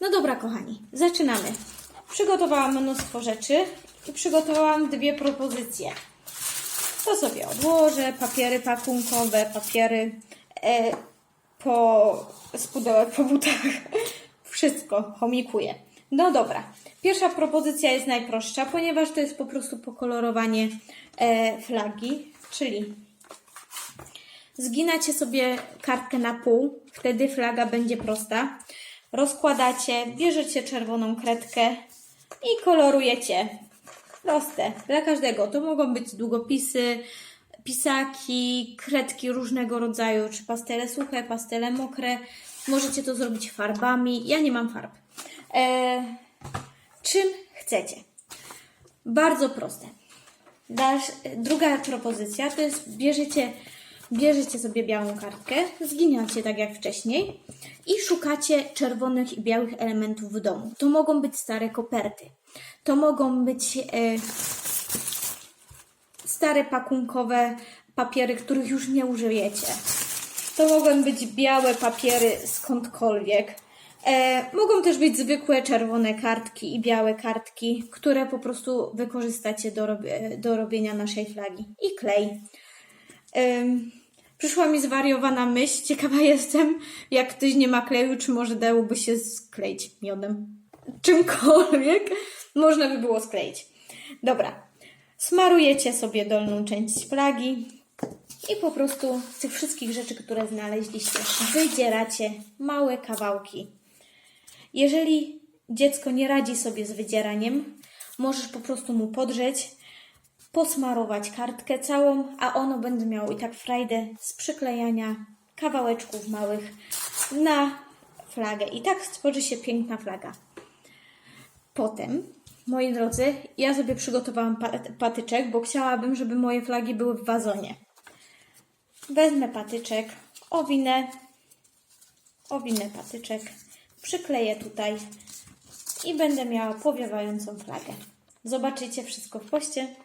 No dobra, kochani, zaczynamy. Przygotowałam mnóstwo rzeczy i przygotowałam dwie propozycje. To sobie odłożę, papiery pakunkowe, papiery e, po, z pudełek po butach. Wszystko chomikuję. No dobra. Pierwsza propozycja jest najprostsza, ponieważ to jest po prostu pokolorowanie e, flagi, czyli Zginacie sobie kartkę na pół, wtedy flaga będzie prosta. Rozkładacie, bierzecie czerwoną kredkę i kolorujecie. Proste, dla każdego. To mogą być długopisy, pisaki, kredki różnego rodzaju, czy pastele suche, pastele mokre. Możecie to zrobić farbami. Ja nie mam farb. E, czym chcecie. Bardzo proste. Dasz, druga propozycja to jest bierzecie, bierzecie sobie białą kartkę, zginiacie tak jak wcześniej i szukacie czerwonych i białych elementów w domu. To mogą być stare koperty, to mogą być e, stare pakunkowe papiery, których już nie użyjecie. To mogą być białe papiery skądkolwiek. E, mogą też być zwykłe czerwone kartki i białe kartki, które po prostu wykorzystacie do, rob- do robienia naszej flagi. I klej. Em, przyszła mi zwariowana myśl. Ciekawa jestem, jak ktoś nie ma kleju, czy może dałoby się skleić miodem. Czymkolwiek można by było skleić. Dobra. Smarujecie sobie dolną część flagi i po prostu z tych wszystkich rzeczy, które znaleźliście, wydzieracie małe kawałki. Jeżeli dziecko nie radzi sobie z wydzieraniem, możesz po prostu mu podrzeć, posmarować kartkę całą, a ono będzie miało i tak frajdę z przyklejania kawałeczków małych na flagę. I tak stworzy się piękna flaga. Potem, moi drodzy, ja sobie przygotowałam pa- patyczek, bo chciałabym, żeby moje flagi były w wazonie. Wezmę patyczek, owinę, owinę patyczek, przykleję tutaj i będę miała powiewającą flagę. Zobaczycie wszystko w poście.